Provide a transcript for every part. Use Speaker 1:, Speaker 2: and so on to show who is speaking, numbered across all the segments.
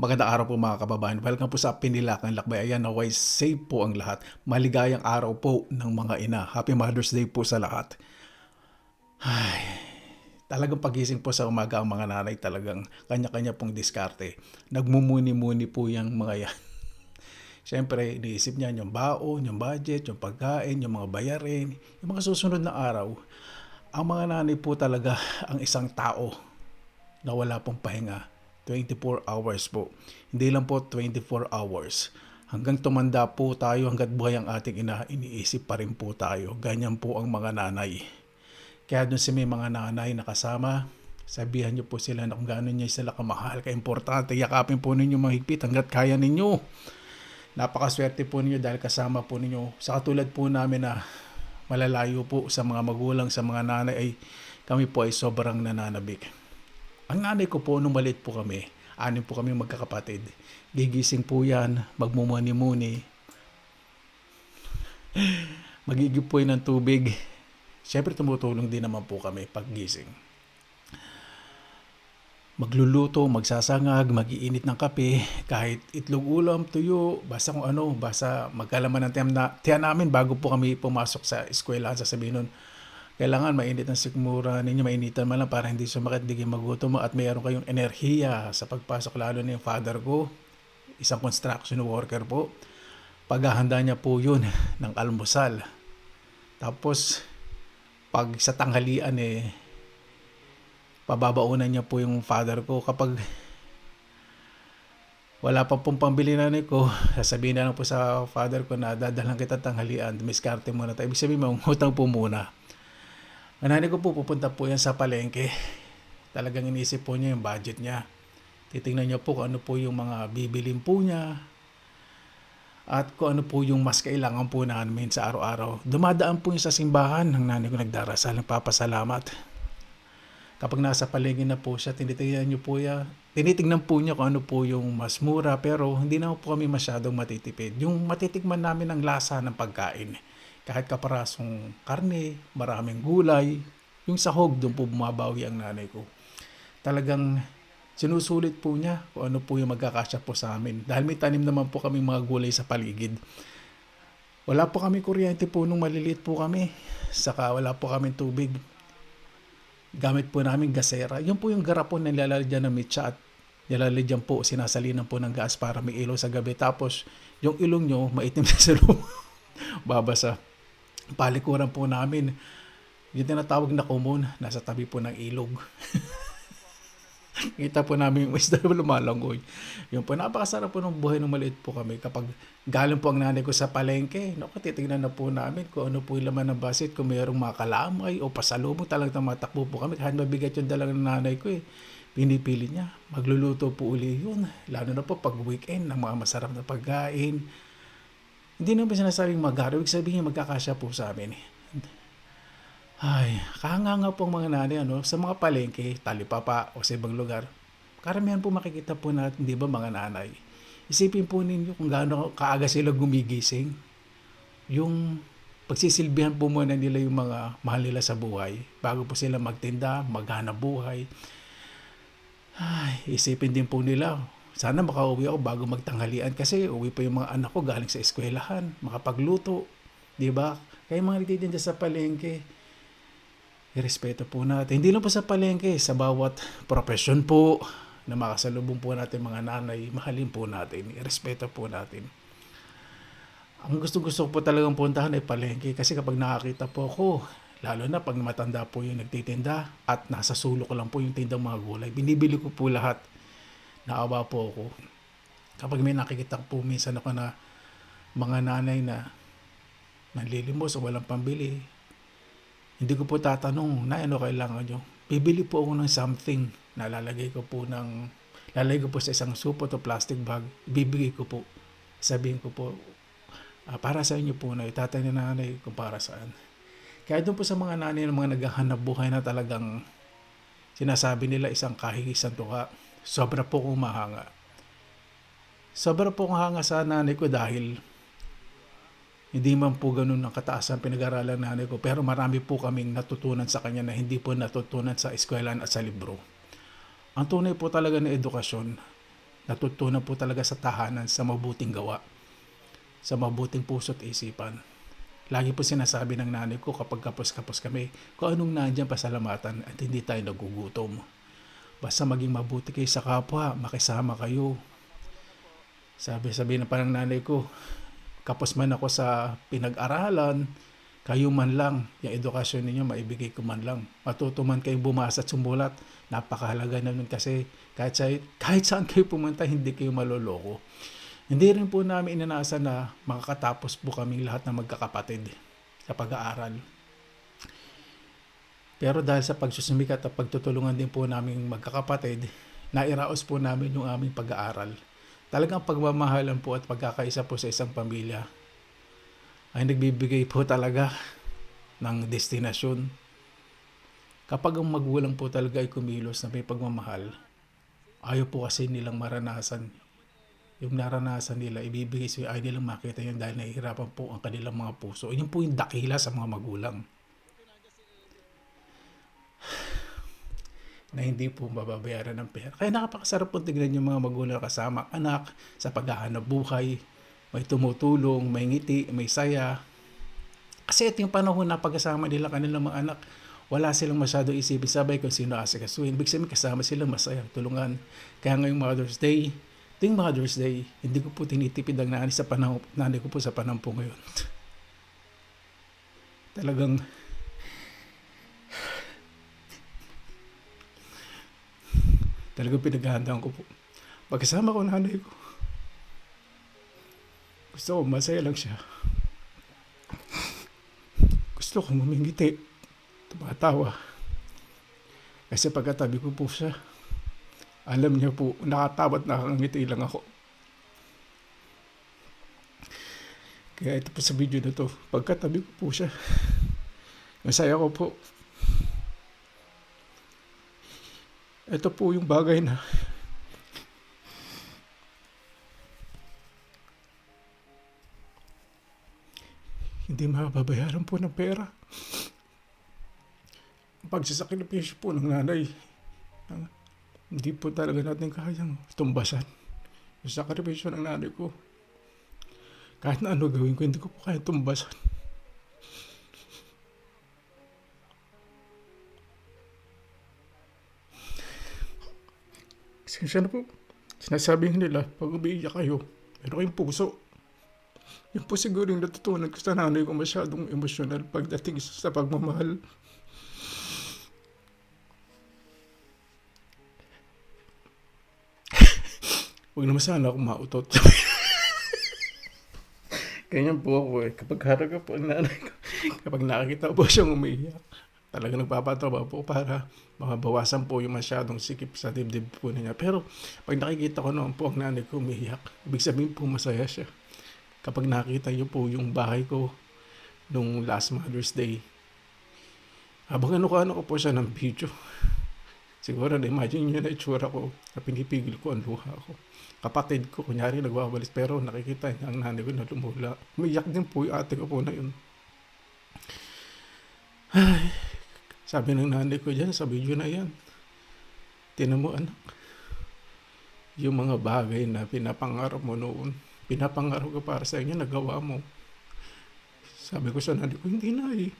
Speaker 1: Magandang araw po mga kababayan. Welcome po sa Pinilakan Lakbay. Ayan, naway safe po ang lahat. Maligayang araw po ng mga ina. Happy Mother's Day po sa lahat. Ay, talagang pagising po sa umaga ang mga nanay talagang kanya-kanya pong diskarte. Nagmumuni-muni po yung mga yan. Siyempre, iniisip niya yung baon, yung budget, yung pagkain, yung mga bayarin, yung mga susunod na araw. Ang mga nanay po talaga ang isang tao na wala pong pahinga 24 hours po. Hindi lang po 24 hours. Hanggang tumanda po tayo, hanggat buhay ang ating ina, iniisip pa rin po tayo. Ganyan po ang mga nanay. Kaya dun sa may mga nanay na kasama, sabihan niyo po sila na kung gano'n niya sila kamahal, kaimportante, yakapin po ninyo mahigpit hanggat kaya ninyo. Napakaswerte po ninyo dahil kasama po ninyo. Sa katulad po namin na malalayo po sa mga magulang, sa mga nanay, ay kami po ay sobrang nananabik. Ang nanay ko po, nung maliit po kami, anim po kami magkakapatid. Gigising po yan, magmumuni-muni. Magigib po yan ng tubig. Siyempre tumutulong din naman po kami paggising. Magluluto, magsasangag, magiinit ng kape, kahit itlog ulam, tuyo, basta kung ano, basta magkalaman ng tiyan, na, tiyan namin bago po kami pumasok sa eskwela. Sasabihin nun, kailangan mainit ang sikmura ninyo, mainitan man lang para hindi sumakit, hindi magutom at mayroon kayong enerhiya sa pagpasok lalo na yung father ko, isang construction worker po. Paghahanda niya po yun ng almusal. Tapos, pag sa tanghalian eh, pababaunan niya po yung father ko kapag wala pa pong pambili na ko, sasabihin na lang po sa father ko na dadalang kita tanghalian, miskarte muna tayo. Ibig sabihin, mangutang po muna. Ang nanay ko po, pupunta po yan sa palengke. Talagang inisip po niya yung budget niya. Titingnan niya po kung ano po yung mga bibilin po niya. At kung ano po yung mas kailangan po namin sa araw-araw. Dumadaan po yung sa simbahan ng nanay ko nagdarasal, nagpapasalamat. Kapag nasa palengke na po siya, tinitingnan niyo po ya, tinitingnan po niya kung ano po yung mas mura pero hindi na po kami masyadong matitipid. Yung matitikman namin ang lasa ng pagkain kahit kaparasong karne, maraming gulay, yung sahog, doon po bumabawi ang nanay ko. Talagang sinusulit po niya kung ano po yung magkakasya po sa amin. Dahil may tanim naman po kami mga gulay sa paligid. Wala po kami kuryente po nung maliliit po kami. Saka wala po kami tubig. Gamit po namin gasera. Yun po yung garapon na nilalagyan ng mitsa at nilalagyan po, sinasalinan po ng gas para may ilaw sa gabi. Tapos, yung ilong nyo, maitim sa loob. Babasa palikuran po namin. Yung tinatawag na kumon, nasa tabi po ng ilog. Kita po namin yung isda lumalangoy. Yung po, napakasarap po ng buhay nung maliit po kami. Kapag galing po ang nanay ko sa palengke, naku, titignan na po namin kung ano po yung laman ng basit, kung mayroong mga kalamay o pasalubong, talagang matakbo po kami. Kahit mabigat yung dalang ng nanay ko eh. Pinipili niya. Magluluto po uli yun. Lalo na po pag weekend, ng mga masarap na pagkain hindi naman sinasabing magaro. Ibig sabihin magkakasya po sa amin. Ay, kahanga po ang mga nanay ano, sa mga palengke, talipapa o sa ibang lugar. Karamihan po makikita po natin, di ba mga nanay? Isipin po ninyo kung gaano kaaga sila gumigising. Yung pagsisilbihan po muna nila yung mga mahal nila sa buhay bago po sila magtinda, maghanap buhay. Ay, isipin din po nila, sana makauwi ako bago magtanghalian kasi uwi pa yung mga anak ko galing sa eskwelahan, makapagluto, 'di ba? Kaya mga nagtitinda sa palengke, irespeto po natin. Hindi lang po sa palengke, sa bawat profesyon po na makasalubong po natin mga nanay, mahalin po natin, irespeto po natin. Ang gusto-gusto po talagang puntahan ay palengke kasi kapag nakakita po ako, lalo na pag matanda po yung nagtitinda at nasa sulok lang po yung tindang mga gulay, binibili ko po lahat naawa po ako. Kapag may nakikita po minsan ako na mga nanay na nanlilimos o walang pambili, hindi ko po tatanong na ano kailangan nyo. Bibili po ako ng something na lalagay ko po ng lalagay ko po sa isang supot o plastic bag, bibigay ko po. Sabihin ko po, uh, para sa inyo po na itatay ni nanay kung para saan. Kaya doon po sa mga nanay ng mga naghahanap buhay na talagang sinasabi nila isang kahig, isang tuka, sobra po kong mahanga. Sobra po kong hanga sa nanay ko dahil hindi man po ganun ang kataasan pinag-aralan nanay ko pero marami po kaming natutunan sa kanya na hindi po natutunan sa eskwelahan at sa libro. Ang tunay po talaga na edukasyon, natutunan po talaga sa tahanan sa mabuting gawa, sa mabuting puso't isipan. Lagi po sinasabi ng nanay ko kapag kapos-kapos kami, kung anong nandyan pasalamatan at hindi tayo nagugutom. Basta maging mabuti kayo sa kapwa, makisama kayo. Sabi-sabi na pa ng nanay ko, kapos man ako sa pinag-aralan, kayo man lang, yung edukasyon ninyo, maibigay ko man lang. Matuto man kayong bumasa at sumulat, napakahalaga na kasi kahit, sa, kahit saan kayo pumunta, hindi kayo maloloko. Hindi rin po namin inanasan na makakatapos po kaming lahat ng magkakapatid sa pag-aaral. Pero dahil sa pagsusumikat at pagtutulungan din po namin magkakapatid, nairaos po namin yung aming pag-aaral. Talagang pagmamahalan po at pagkakaisa po sa isang pamilya ay nagbibigay po talaga ng destinasyon. Kapag ang magulang po talaga ay kumilos na may pagmamahal, ayaw po kasi nilang maranasan yung naranasan nila, ibibigay sa ay nilang makita yun dahil nahihirapan po ang kanilang mga puso. Yun po yung dakila sa mga magulang. Na hindi po mababayaran ng pera. Kaya nakapakasarap po tignan yung mga magulang kasama anak sa paghahanap buhay. May tumutulong, may ngiti, may saya. Kasi ito yung panahon na pagkasama nila kanilang mga anak, wala silang masyado isipin sabay kung sino asikasuhin. Ibig sabihin kasama sila masaya, tulungan. Kaya ngayong Mother's Day, Ting Mother's Day, hindi ko po tinitipid ang nanay sa panahon, nanay ko po sa panahon po ngayon. Talagang talagang pinaghahandaan ko po. Pagkasama ko nanay ko, gusto ko masaya lang siya. Gusto ko mumingiti, tumatawa. Kasi pagkatabi ko po siya, alam niya po, nakatabat nakangiti lang ako. Kaya ito po sa video na to, pagkatabi ko po siya, masaya ko po. Ito po yung bagay na hindi mababayaran po ng pera. Pagsasakripisyo po ng nanay, hindi po talaga natin kayang tumbasan. Yung sakripisyo ng nanay ko, kahit na ano gawin ko, hindi ko po kaya tumbasan. Sensya na po. Sinasabi nila, pag umiiyak kayo, meron kayong puso. Yun po siguro yung natutunan ko sa nanay ko masyadong emosyonal pagdating sa pagmamahal. Huwag naman sana ako mautot. Ganyan po ako eh. Kapag haraga po ang nanay ko, kapag nakakita po siyang umiiyak, talaga nagpapatawa po para mabawasan po yung masyadong sikip sa dibdib po niya. Pero pag nakikita ko naman po ang nanay ko umiiyak, ibig sabihin po masaya siya. Kapag nakita niyo po yung bahay ko nung last Mother's Day, habang ano-ano ko po siya ng video, siguro na-imagine niyo na itsura ko na pinipigil ko ang luha ko. Kapatid ko, kunyari nagwawalis, pero nakikita niya ang nanay ko na lumula. Umiyak din po yung ate ko po na yun. Ay, sabi ng nanay ko dyan sa video na yan, tinan mo anak, yung mga bagay na pinapangarap mo noon, pinapangarap ko para sa inyo, nagawa mo. Sabi ko sa nanay ko, hindi na eh.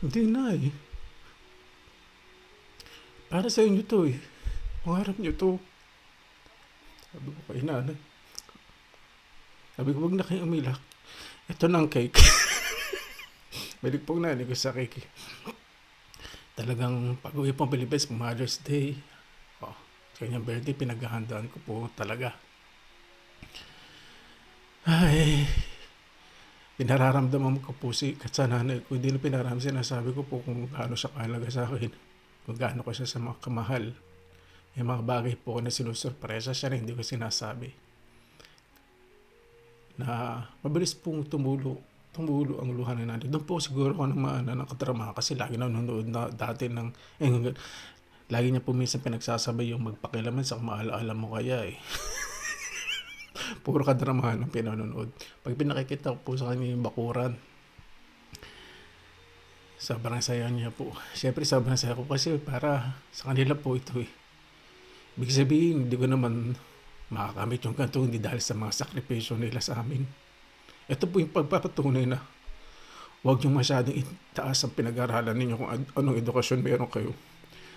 Speaker 1: hindi na eh. Para sa inyo to eh. Pangarap nyo to. Sabi ko kay nanay. Sabi ko, wag na kayo umiyak. Ito ng cake. Balik po nanay ko sa cake. Talagang pag-uwi po ang Pilipinas, Mother's Day. Oh, kanyang birthday, pinaghahandaan ko po talaga. Ay, pinararamdaman ko po si sa nanay ko. Hindi na pinaram sinasabi ko po kung gaano siya kahalaga sa akin. Kung gaano ko siya sa mga kamahal. Yung mga bagay po na sinusurpresa siya na hindi ko sinasabi. Na mabilis pong tumulo tumulo ang luha ng nanay. Doon po siguro ako naman na nakatrama kasi lagi na nanonood na dati ng eh, lagi niya po minsan pinagsasabay yung magpakilaman sa maalaala mo kaya eh. Puro kadramahan ang pinanonood. Pag pinakikita ko po sa kanya yung bakuran, Sobrang saya niya po. Siyempre, sobrang saya ko kasi para sa kanila po ito eh. Ibig sabihin, hindi ko naman makakamit yung ganito hindi dahil sa mga sakripisyo nila sa amin. Ito po yung pagpapatunay na huwag yung masyadong itaas ang pinag-aralan ninyo kung anong edukasyon meron kayo.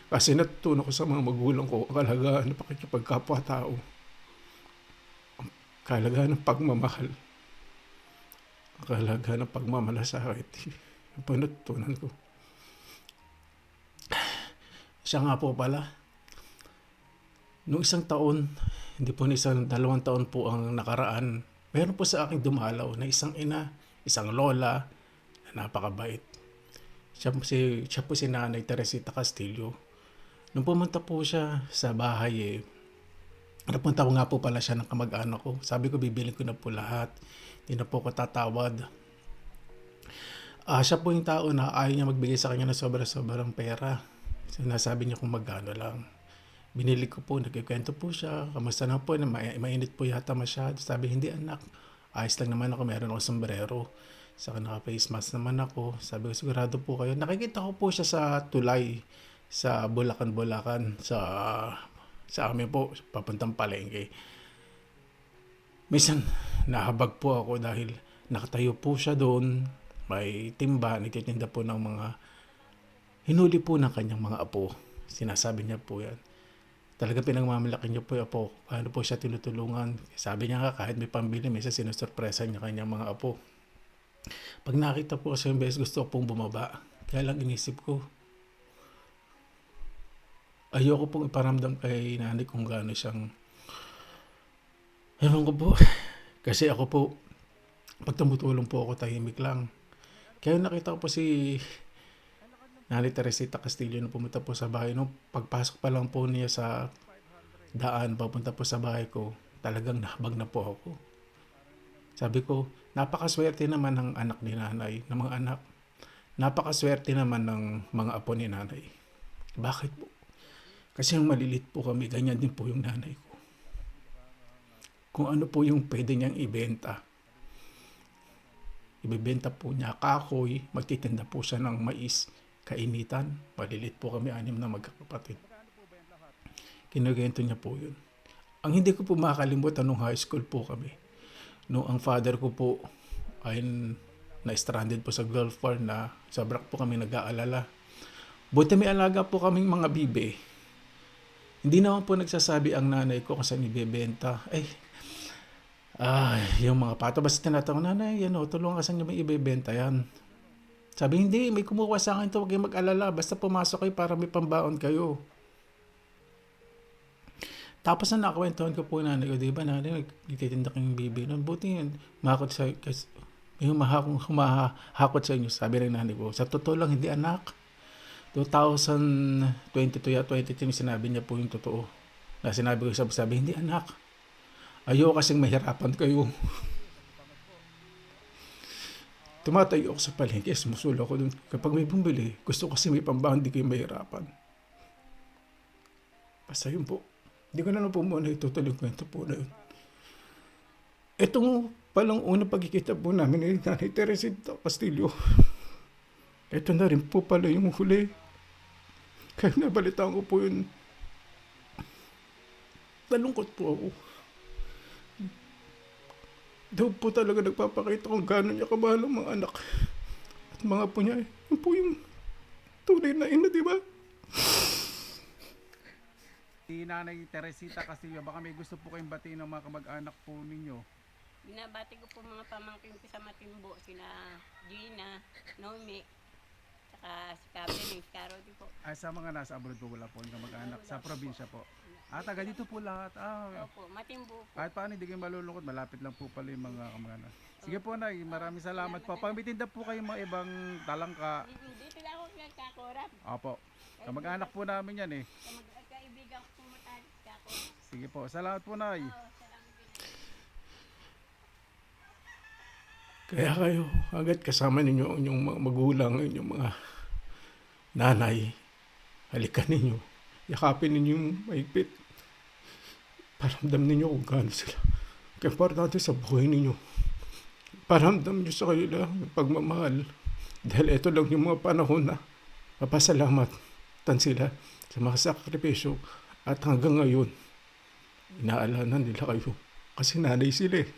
Speaker 1: Kasi natutunan ko sa mga magulang ko ang kalagahan ng pakikipagkapwa-tao. Ang kalagahan ng pagmamahal. Ang kalagahan ng pagmamalasakit. Yung po natutunan ko. Siya nga po pala, Noong isang taon, hindi po na isang dalawang taon po ang nakaraan, meron po sa akin dumalaw na isang ina, isang lola na napakabait. Siya si, siya po si Nanay Teresita Castillo. Nung pumunta po siya sa bahay eh, napunta ko nga po pala siya ng kamag-anak ko. Sabi ko, bibili ko na po lahat. Hindi na po ko tatawad. Ah, siya po yung tao na ayaw niya magbigay sa kanya ng sobra-sobrang pera. Sinasabi niya kung magkano lang binili ko po, nagkikwento po siya, kamusta na po, mainit po yata masyado. Sabi, hindi anak, ayos lang naman ako, meron ako sombrero. Saka naka-face mask naman ako. Sabi ko, sigurado po kayo. Nakikita ko po siya sa tulay, sa Bulacan-Bulacan, sa sa amin po, papuntang palengke. Minsan, nahabag po ako dahil nakatayo po siya doon, may timba, nagtitinda po ng mga hinuli po ng kanyang mga apo. Sinasabi niya po yan talaga pinagmamalaki niyo po yung apo. Paano po siya tinutulungan? Sabi niya nga kahit may pambili, minsan sinusurpresa niya kanyang mga apo. Pag nakita po kasi yung beses gusto ko pong bumaba. Kaya lang inisip ko, ayoko pong iparamdam kay nanay kung gaano siyang Ewan ko po. Kasi ako po, pag tumutulong po ako, tahimik lang. Kaya nakita ko po si Nanay Teresita Castillo na pumunta po sa bahay. No, pagpasok pa lang po niya sa daan, papunta po sa bahay ko, talagang nahabag na po ako. Sabi ko, napakaswerte naman ng anak ni nanay, ng mga anak. Napakaswerte naman ng mga apo ni nanay. Bakit po? Kasi yung malilit po kami, ganyan din po yung nanay ko. Kung ano po yung pwede niyang ibenta. Ibebenta po niya kahoy, magtitinda po siya ng mais, kainitan. Malilit po kami, anim na magkakapatid. Kinugento niya po yun. Ang hindi ko po makakalimutan nung high school po kami. Nung ang father ko po ay na-stranded po sa Gulf War na sa brak po kami nag-aalala. Buti may alaga po kaming mga bibe. Hindi naman po nagsasabi ang nanay ko kung saan ibebenta. Ay, ay, yung mga pato. Basta tinatanong, nanay, yan o, tulungan ka saan nyo may ibebenta yan. Sabi, hindi, may kumuha sa akin to, huwag kayong mag-alala. Basta pumasok kayo para may pambaon kayo. Tapos na nakakwentuhan ko po nanay ko, di ba nanay, nagtitinda kayong bibi. Nun, buti yun, mahakot sa, kasi, yung mahakong humahakot sa inyo, sabi ng nanay ko, sa totoo lang, hindi anak. 2022 ya 23 sinabi niya po yung totoo. Na sinabi ko sabi, sabi hindi anak. Ayoko kasing mahirapan kayo. Tumatayo ako sa palengke, sumusulo ako dun. Kapag may bumili, gusto ko kasi may pambahan, di kayo mahirapan. Basta yun po. Hindi ko na lang po muna itutuloy kwento po na yun. Itong palang unang pagkikita po namin ni Nanay Teresita Castillo. Ito na rin po pala yung huli. Kaya nabalitaan ko po yun. Nalungkot po ako. Daw po talaga nagpapakita kung gaano niya kamahal ang mga anak. At mga po niya. Yun po yung tunay na ina, di ba?
Speaker 2: Si Nanay Teresita Castillo, baka may gusto po kayong batiin ng mga kamag-anak po ninyo.
Speaker 3: Binabati ko po mga pamangkin ko sa Matimbo, sina Gina, Nomi, tsaka si Kabeling, si Carody po.
Speaker 2: Ah, sa mga nasa abroad po wala po yung kamag-anak. Sa probinsya po. Ah, taga dito po lahat. Ah,
Speaker 3: Opo, Matimbo po.
Speaker 2: kahit paano hindi kayo malulungkot, malapit lang po pala yung mga kamag-anak. Sige po, Nay. Maraming salamat po. Pag may tinda po kayong mga ibang talangka,
Speaker 3: Mm, Dito lang ako nagkakorap.
Speaker 2: opo. Kamag-anak po namin yan eh.
Speaker 3: Sa mga kaibigan ko pumatalis ka ako.
Speaker 2: Sige po. Salamat po, Nay.
Speaker 3: Oo, salamat din.
Speaker 1: Kaya kayo, agad kasama ninyo ang inyong mga magulang, ang inyong mga nanay. Halikan ninyo. Yakapin ninyo yung maigpit. Paramdam ninyo kung gaano sila. Kaya importante sa buhay ninyo. Paramdam nyo sa kanila yung pagmamahal. Dahil ito lang yung mga panahon na mapasalamat tan sila sa mga sakripisyo at hanggang ngayon, inaalala nila kayo. Kasi nanay sila eh.